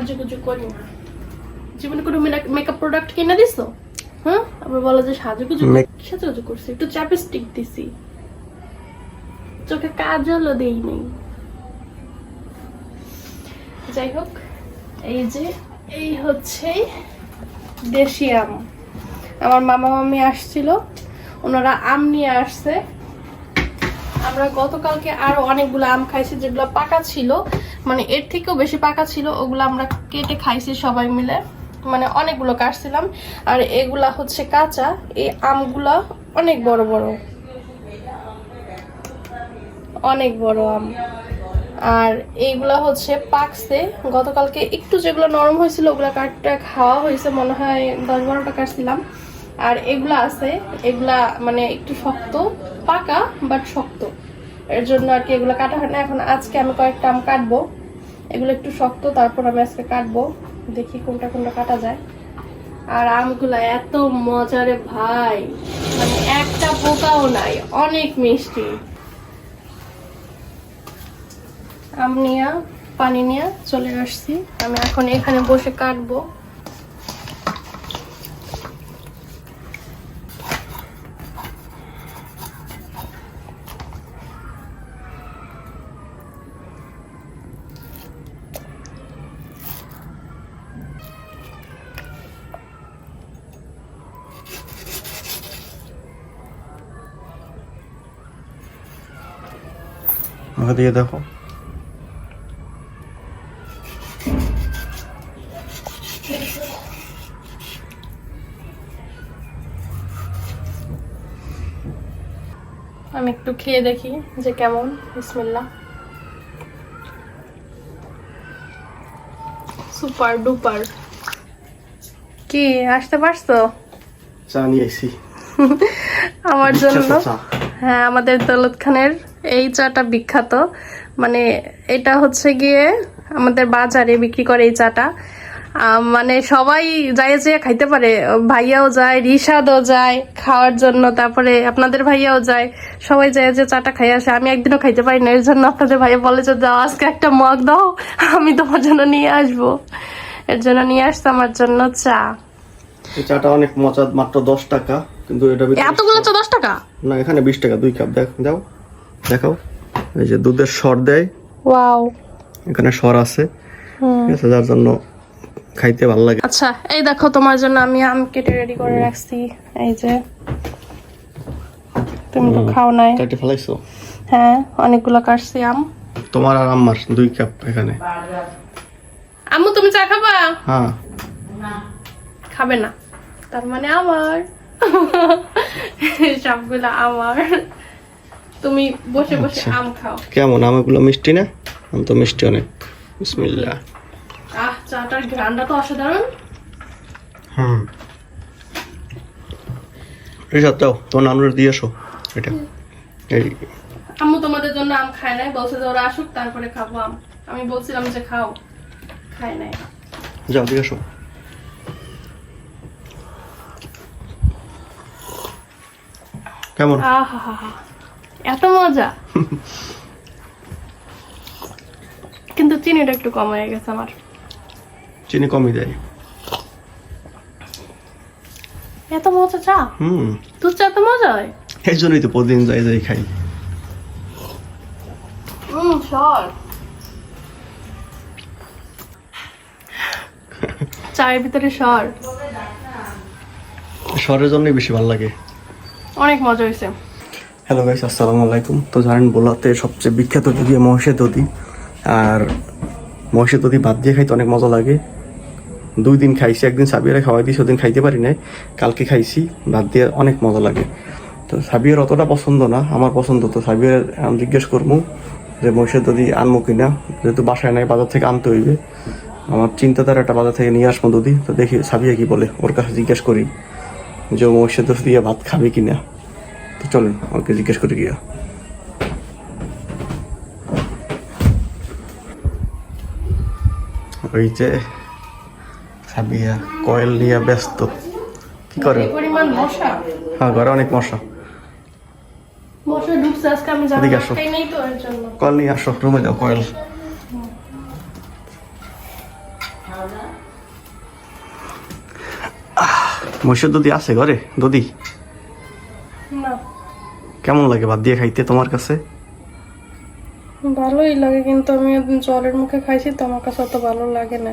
সাজুগুজু করি না। জীবনে কোনো মেকআপ প্রোডাক্ট কিনে দিছো? হ্যাঁ? আবার বলো যে সাজুগুজু Make- সাজুগুজু করছি। একটু চ্যাপস্টিক দিছি। চোখে কাজলও দেই নেই। যাই হোক এই যে এই হচ্ছে দেশি আম। আমার মামা মামি আসছিল। ওনারা আম নিয়ে আসছে। আমরা গতকালকে আরও অনেকগুলো আম খাইছি যেগুলো পাকা ছিল। মানে এর থেকেও বেশি পাকা ছিল, ওগুলো আমরা কেটে খাইছি সবাই মিলে। মানে অনেকগুলো কাটছিলাম। আর এগুলা হচ্ছে কাঁচা, এই আমগুলা অনেক বড় বড়। অনেক বড় আম। আর এইগুলা হচ্ছে পাকছে। গতকালকে একটু যেগুলো নরম হয়েছিল, ওগুলা কাঠটা খাওয়া হয়েছে, মনে হয় দশ বারোটা কাটছিলাম। আর এগুলা আছে, এগুলা মানে একটু শক্ত, পাকা বাট শক্ত। এর জন্য আর কি এগুলো কাটা হয় না। এখন আজকে আমি কয়েকটা আম কাটবো। এগুলো একটু শক্ত, তারপর আমি আজকে কাটবো। দেখি কোনটা কোনটা কাটা যায়। আর আমগুলো এত মজারে ভাই। মানে একটা পোকাও নাই, অনেক মিষ্টি। আম নিয়ে, পানি নিয়ে চলে আসছি। আমি এখন এখানে বসে কাটবো। আমাকে দিয়ে দেখো। আমি একটু খেয়ে দেখি যে কেমন বিসমিল্লাহ। Super duper. কি আসতে পারছ? চা নিয়ে আমার জন্য? হ্যাঁ আমাদের দৌলত খানের এই চাটা বিখ্যাত। মানে এটা হচ্ছে গিয়ে আমাদের বাজারে বিক্রি করে এই চাটা। মানে সবাই যায় যে খাইতে পারে। ভাইয়াও যায় রিশাদও যায় খাওয়ার জন্য। তারপরে আপনাদের ভাইয়াও যায় সবাই যায় যে চাটা খাই আসে। আমি একদিনও খাইতে পারি না এর জন্য আপনাদের ভাইয়া বলে যে দাও আজকে একটা মগ দাও আমি তোমার জন্য নিয়ে আসব। এর জন্য নিয়ে আসতো আমার জন্য চা। এই চাটা অনেক মজা মাত্র দশ টাকা কিন্তু এটা এতগুলো চা দশ টাকা? না এখানে বিশ টাকা দুই কাপ। দেখ দাও। দেখাও এই যে দুধের সর দেয়। ওয়াও। এখানে সর আছে। হুম। ঠিক আছে যার জন্য খাইতে ভালো লাগে। আচ্ছা এই দেখো তোমার জন্য আমি আম কেটে রেডি করে রাখছি। এই যে তুমি তো খাও নাই। কাটে ফেলাইছো? হ্যাঁ অনেকগুলো কাটছি আম। তোমার আর আমার দুই কাপ এখানে। আম্মু তুমি চা খাবা? হ্যাঁ। খাবে না। তার মানে আমার। সবগুলো আমার। তুমি বসে বসে আচ্ছা। আম খাও। কেমন? আমাগুলো মিষ্টি না? আম তো মিষ্টি অনেক। বিসমিল্লাহ। আহ চাটার ঘ্রানটা তো অসাধারণ। হুম। রিসাদ দাও তোমার নানুর দিয়ে আসো এটা। এই। আম্মু তোমাদের জন্য আম খায় নাই বলছে যে ওরা আসুক তারপরে খাব আম। আমি বলছিলাম যে খাও। খায় নাই। যাও দিয়ে আসো কেমন? আহা এত মজা। কিন্তু চিনিটা একটু কম হয়ে গেছে আমার। চিনি কমই দেয়। এত মজা চা? হুম। দুধ চা এত মজা হয়? জন্যই তো প্রতিদিন যাই যাই খাই। হুম সর। চায়ের ভিতরে সর। শহরের জন্যই বেশি ভালো লাগে। অনেক মজা হয়েছে। হ্যালো গাইস, আসসালামু আলাইকুম। তো জানেন, বোলাতে সবচেয়ে বিখ্যাত যদি মহিষের দধি। আর মহিষের দধি ভাত দিয়ে খাইতে অনেক মজা লাগে। দুই দিন খাইছি, একদিন সাবিয়ারে খাওয়াই দিয়েছি ওদিন খাইতে পারি নাই। কালকে খাইছি ভাত দিয়ে অনেক মজা লাগে। তো সাবিয়ার অতটা পছন্দ না, আমার পছন্দ। তো সাবিয়ার আমি জিজ্ঞেস করব যে মহিষের দধি আনব কিনা? যেহেতু বাসায় নাই, বাজার থেকে আনতে হইবে। আমার চিন্তাধারা একটা বাজার থেকে নিয়ে আসব দধি। তো দেখি সাবিয়া কি বলে, ওর কাছে জিজ্ঞেস করি যে মহিষের দধি দিয়ে ভাত খাবে কিনা। তো চলেন ওকে জিজ্ঞেস করে গিয়া। ওই সাবিয়া কয়েল নিয়ে ব্যস্ত। কি করে? মশা? হ্যাঁ ঘরে অনেক মশা। মশা ডুবছে আজকে আমি জানি নাই তো এর জন্য। কয়েল নিয়ে আসো রুমে যাও কয়েল। মশা দুধি আছে ঘরে? দুধি? না। কেমন লাগে বাদ দিয়ে খাইতে তোমার কাছে? ভালোই লাগে কিন্তু আমি জলের মুখে খাইছি তো আমার কাছে অত ভালো লাগে না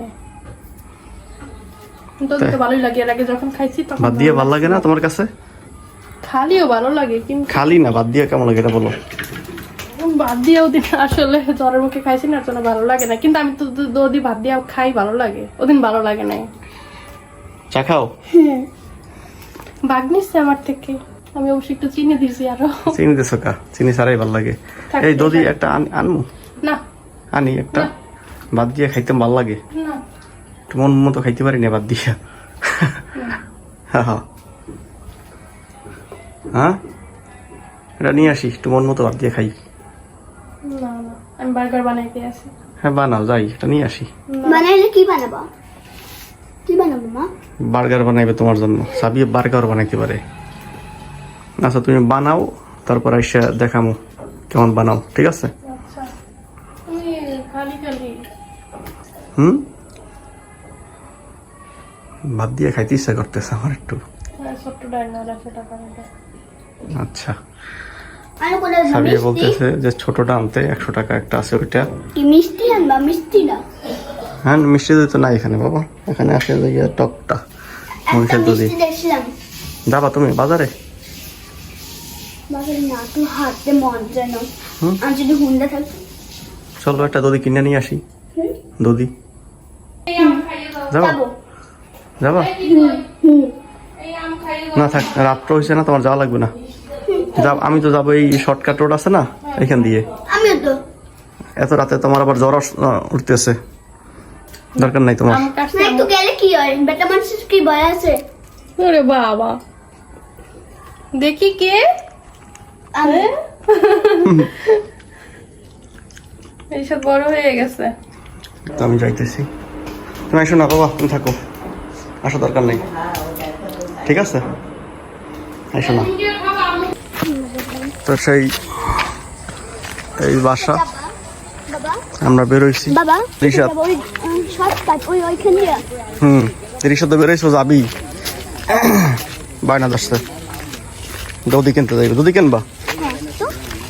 ভালোই লাগে যখন খাইছি তখন দিয়ে ভালো লাগে না তোমার কাছে? খালিও ভালো লাগে কিন্তু খালি না দিয়ে কেমন লাগে এটা বলো। দিয়ে ওদিন আসলে জ্বরের মুখে খাইছি না জন্য ভালো লাগে না। কিন্তু আমি তো ভাত দিয়ে খাই ভালো লাগে ওদিন ভালো লাগে না চা খাও? নিচ্ছে আমার থেকে। আমি অবশ্যই একটু চিনি দিয়েছি আরও। চিনি দিছো কা? চিনি ছাড়াই ভালো লাগে। এই দধি একটা আনমু। না। আনি একটা। দিয়ে খাইতে ভালো লাগে। না। মন মতো খাইতে পারি না বাদ দিয়া। হ্যাঁ এটা নিয়ে আসি একটু মন মতো বাদ দিয়ে খাই। না না। আমি বার্গার বানাইতে আসি হ্যাঁ বানাও যাই এটা নিয়ে আসি। বানাইলে কি বানাবো? কি বানাবো মা? বার্গার বানাইবে তোমার জন্য। সাবিয়ে বার্গার বানাইতে পারে। আচ্ছা তুমি বানাও তারপর এসে দেখামো কেমন বানাও ঠিক আছে? আচ্ছা তুমি খালি খালি। হুম? বাদ দিয়ে খাইতে ইচ্ছা করতেছে আমার একটু। হ্যাঁ, আচ্ছা। সাবিয়ে বলতেছে যে ছোটটা আনতে একশো টাকা একটা আছে ওইটা। মিষ্টি আনবা? মিষ্টি না হ্যাঁ মিষ্টি দই তো না এখানে বাবা। এখানে আসে যে টকটা। মহিষের যাবা তুমি বাজারে? বাবার হাতে মন যেন আর যদি হুন্ডা থাকতো চলো একটা দধি কিনে নিয়ে আসি। যাবা? যাব? হুম না থাক রাত্র হয়েছে না তোমার যাওয়া লাগবে না। যাব আমি তো যাব এই শর্টকাট রোড আছে না এখান দিয়ে। এত রাতে তোমার আবার জ্বর উঠতেছে। দরকার নাই তোমার। গেলে কি হয়? বেটা মানুষের কি ভয় আছে? ওরে বাবা। দেখি কে? এইসব বড় হয়ে গেছে। তো আমি যাইতেছি। তুমি আসো না বাবা তুমি থাকো। আসা দরকার নেই। ঠিক আছে? আসো না। তো সেই এই বাসা আমরা বেরোইছি। দিয়ে হুম রিক্সা তো বেরোইছো যাবি বায়না দশটা দধি কিনতে যাইবে। দুধি কিনবা?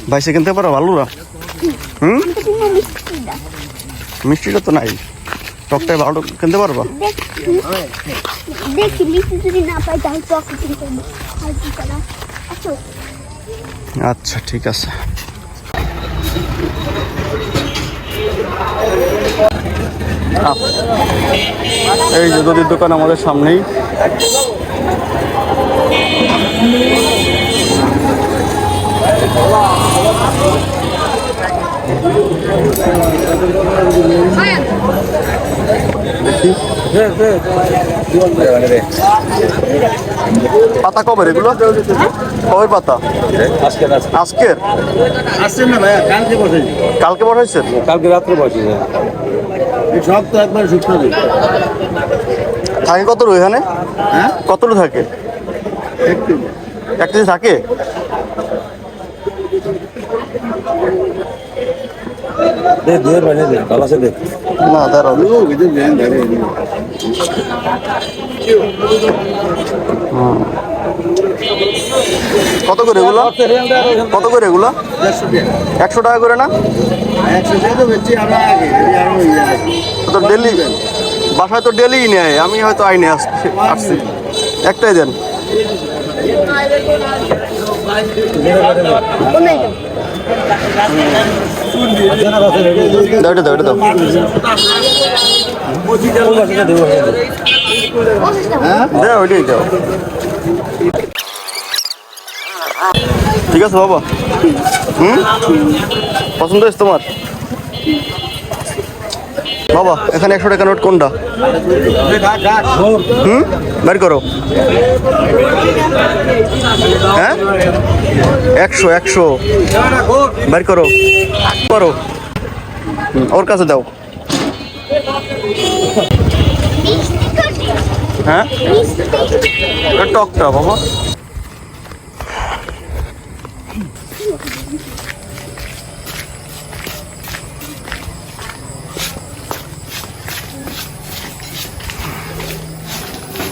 বাইসে কিনতে পারো হুম মিষ্টি না? মিষ্টিটা তো নাই। টকটাই ভালো। কিনতে পারবা দেখ দেখি মিষ্টি যদি না পাই তাহলে চকলেট কিনতে হবে আর কি করা? আচ্ছা। আচ্ছা ঠিক আছে। এই যে দধির দোকান আমাদের সামনেই। পাতা কবে এগুলো? কবে পাতা? আজকের? কালকে বসে কালকে পাঠাইছেন? কালকে রাত্রে বসে সব তো একবার শুকনো থাকে কত এখানে? হ্যাঁ? কত থাকে? এক কেজি থাকে? দে দুয়ের বাইরে দে ভালো দে। না দাঁড়াও কত করে এগুলো? কত করে এগুলো? একশো টাকা। করে না? আরও ইয়ে তো ডেলি বাসায় তো ডেলি নেয় আমি হয়তো আইনে আসছি আসছি। একটাই দেন। দাও এটা দাও ঠিক আছে বাবা। হুম? পছন্দ হয়েছে তোমার? বাবা এখানে একশো টাকা নোট কোনটা? হুম? বের করো। হ্যাঁ? একশো একশো। বের করো। করো। ওর কাছে দাও। হ্যাঁ? টকটা বাবা।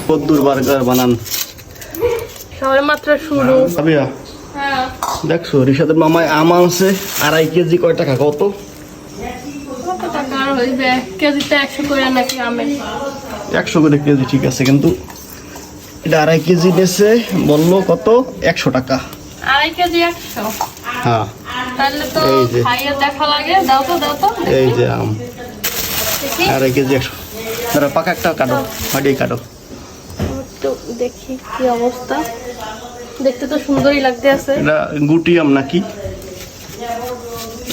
কদ্দুর বার্গার বানান। সবে মাত্র শুরু। সাবিয়া দেখছ রিসাদের মামায় আম আনছে আড়াই কেজি কয় টাকা কত? একশো করে কেজি ঠিক আছে কিন্তু এটা আড়াই কেজি নিয়েছে বলল কত? একশো টাকা। আড়াই কেজি একশো। হ্যাঁ এই যে। দেখা লাগে। দাও তো দাও তো এই যে আম। আড়াই কেজি একশো। ধরো পাকা একটা কাটো মাটিয়ে কাটো। একটু দেখি কি অবস্থা। দেখতে তো সুন্দরই লাগতে আছে। এটা গুটি আম নাকি?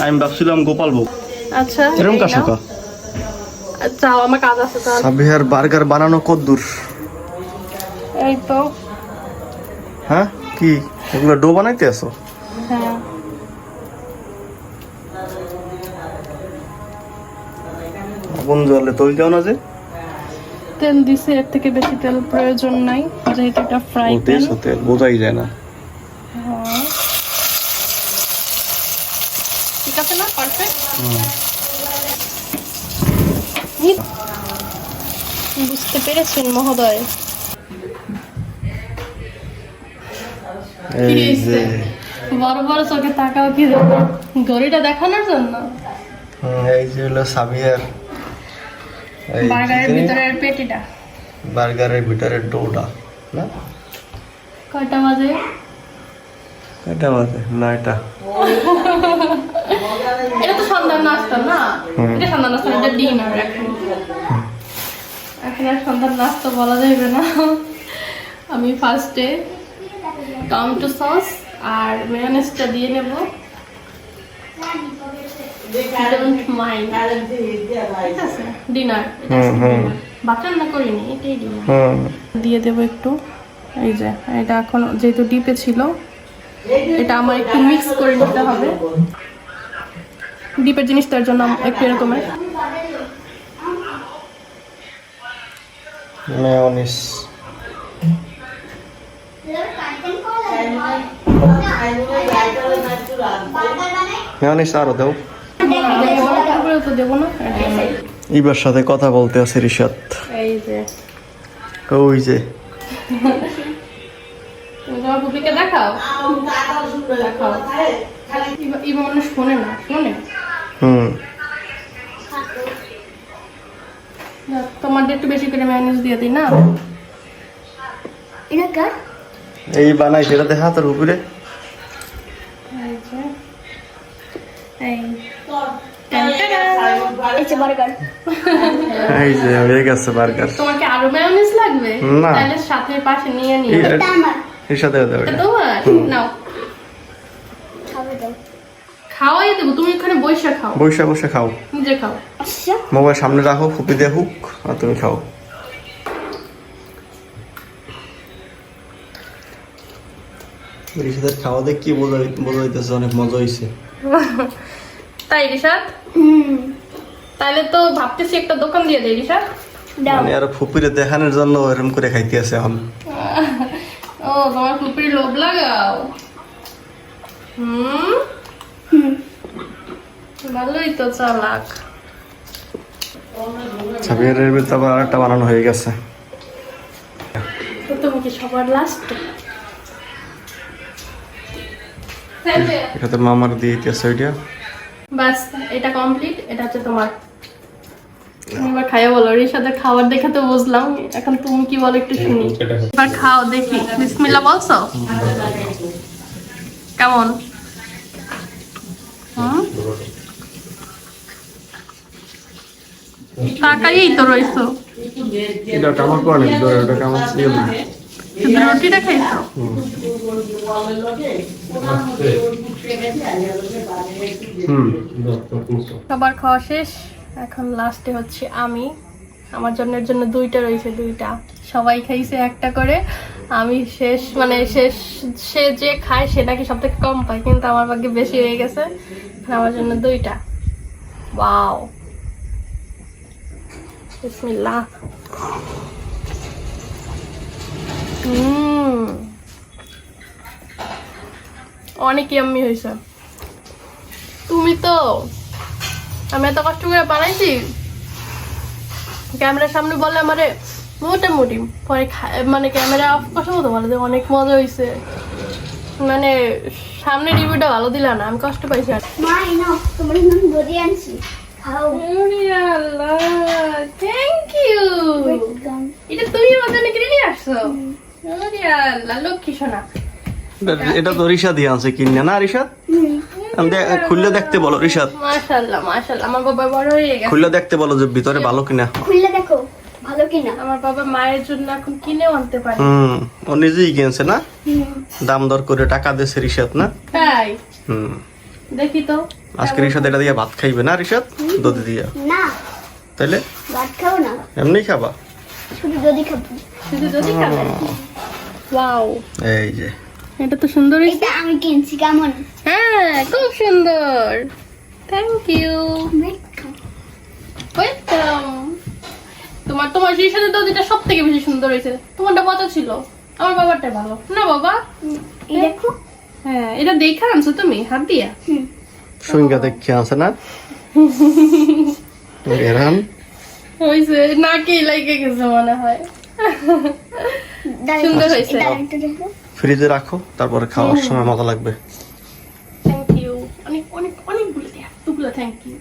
আমি ভাবছিলাম গোপাল ভোগ। আচ্ছা এরকম কাজ আমার কাজ আছে তাহলে সাবিহার বার্গার বানানো কত দূর? এই তো। হ্যাঁ? কি? এগুলো ডো বানাইতে আসো হ্যাঁ। আগুন জলে তৈল দেও না যে তেল দিছে এর থেকে বেশি তেল প্রয়োজন নাই যেহেতু এটা ফ্রাই প্যান তেল বোঝাই যায় না। ঠিক আছে না? পারফেক্ট বুঝতে পেরেছেন মহোদয়? বড় বড় চোখে তাকাও কি গড়িটা দেখানোর জন্য? এই যে হলো সাবিহার এই বার্গারের ভিতরের পেটিটা। বার্গারের ভিতরে ডোটা না? কয়টা বাজে? এটা বাজে? নয়টা। এটা তো সন্ধ্যার নাস্তা না? এটা সন্ধ্যার নাস্তা এটা ডিনার এখন। এখন আর সন্ধ্যার নাস্তা বলা যাবে না। আমি ফার্স্টে টমেটো সস আর মেয়নেজটা দিয়ে নেব। ডোন্ট মাইন্ড ঠিক আছে ডিনার হুম হুম রান্না করিনি এটাই ডিনার দিয়ে দেবো একটু এই যে এটা এখন যেহেতু ডিপে ছিল এটা আমার একটু মিক্স করে নিতে হবে ডিপের জিনিস তার জন্য একটু এরকমের মেয়নিস মেয়নিস আরও দাও দেবো ইবার সাথে কথা বলতে আছে যে। ওই যে। দেখাও? শোনে না শোনে হুম। একটু বেশি করে ম্যানেজ দিয়ে দিই না? এই বানাই সেটা দেখা তোর উপরে। এই। যে এই টান টান। এটা বার্গার। এই যে হয়ে গেছে বার্গার। তোমার কি আরও ম্যায়োনিজ লাগবে? না। তাহলে সাথে পাশে নিয়ে নিও। এটা আমার। এর সাথে দাও এটা এটা। তোমার? নাও। খাওয়াই দেবো তুমি এখানে বসে খাও। বসে বসে খাও। নিজে খাও। মোবাইল সামনে রাখো ফুপি দিয়ে হুক আর তুমি খাও। খাওয়া দেখ কি বোঝা বোঝা যাইতেছে অনেক মজা হয়েছে তাই রিশাদ? হুম। তাহলে তো ভাবতেছি একটা দোকান দিয়ে দেয় রিশাদ। মানে আর ফুপিরে দেখানোর জন্য এরকম করে খাইতে আছে এখন। ও তোমার পুপির লোভ লাগাও। হুম? হুম। ভালোই তো চালাক। ছাবিয়ারের ভিতরে আবার আরেকটা বানানো হয়ে গেছে। তুমি কি সবার লাস্ট এটা তোর মামার দিয়ে দিতেছে ওইটা বাস এটা কমপ্লিট এটা হচ্ছে তোমার। তুমি এবার খাইয়া বলো ওর সাথে খাবার দেখে তো বুঝলাম এখন তুমি কি বলো একটু শুনি। এবার খাও দেখি। বিসমিল্লা বলছো? কেমন? হুম? তাকাইই তো রইছো। এটা কামার করে এটা কামার শুধু রুটিটা খাবার খাওয়া শেষ। এখন লাস্টে হচ্ছে আমি। আমার জন্যের জন্য দুইটা রয়েছে দুইটা। সবাই খাইছে একটা করে। আমি শেষ মানে শেষ সে যে খায় সে নাকি সব থেকে কম পায় কিন্তু আমার ভাগ্যে বেশি হয়ে গেছে। আমার জন্য দুইটা। ওয়াও বিসমিল্লাহ অনেক ইয়াম্মি হয়েছে। তুমি তো আমি এত কষ্ট করে বানাইছি ক্যামেরার সামনে বলে আমারে মোটামুটি পরে মানে ক্যামেরা অফ কথা বলতে বলে অনেক মজা হয়েছে মানে সামনে রিভিউটা ভালো দিলা না আমি কষ্ট পাইছি আর। মা তোমার জন্য দড়ি আনছি। খাও। থ্যাংক ইউ এটা তুমি আমার জন্য কিনে নিয়ে আসছো? এটা- তো কিনে না রিশাদ? খুললে দেখতে বলো রিশাদ। মাশাল্লাহ মাশাল্লাহ আমার বাবা বড় হয়ে গেছে। খুললে দেখতে বলো যে ভিতরে ভালো কিনা। খুললে দেখো ভালো কিনা। আমার বাবা মায়ের জন্য এখন কিনেও আনতে পারে। হুম ও নিজেই কিনছে না? দাম দর করে টাকা দিয়েছে রিশাদ না? তাই? হুম। দেখি তো। আজকে রিশাদ এটা দিয়ে ভাত খাইবে না রিশাদ? দুধ দিয়া। না। তাইলে? ভাত খাও না। এমনি খাবা? শুধু যদি খাব। শুধু যদি খাবে? ওয়াও এই যে। এটা তো সুন্দর এটা আমি কিনছি কেমন? হ্যাঁ খুব সুন্দর। থ্যাংক ইউ ওয়েলকাম তোমার তোমার সেই সাথে তো সব থেকে বেশি সুন্দর হয়েছে তোমারটা কত ছিল? আমার বাবারটা ভালো। না বাবা? দেখো হ্যাঁ এটা দেখে আনছো তুমি? হাত দিয়া? সঙ্গা দেখে আছে না? এরান হয়েছে নাকি লাইকে গেছে মনে হয়। সুন্দর হয়েছে। ফ্রিজে রাখো তারপরে খাওয়ার সময় মজা লাগবে। থ্যাংক ইউ অনেক অনেক অনেকগুলো দেয়া। দুগুলো থ্যাংক ইউ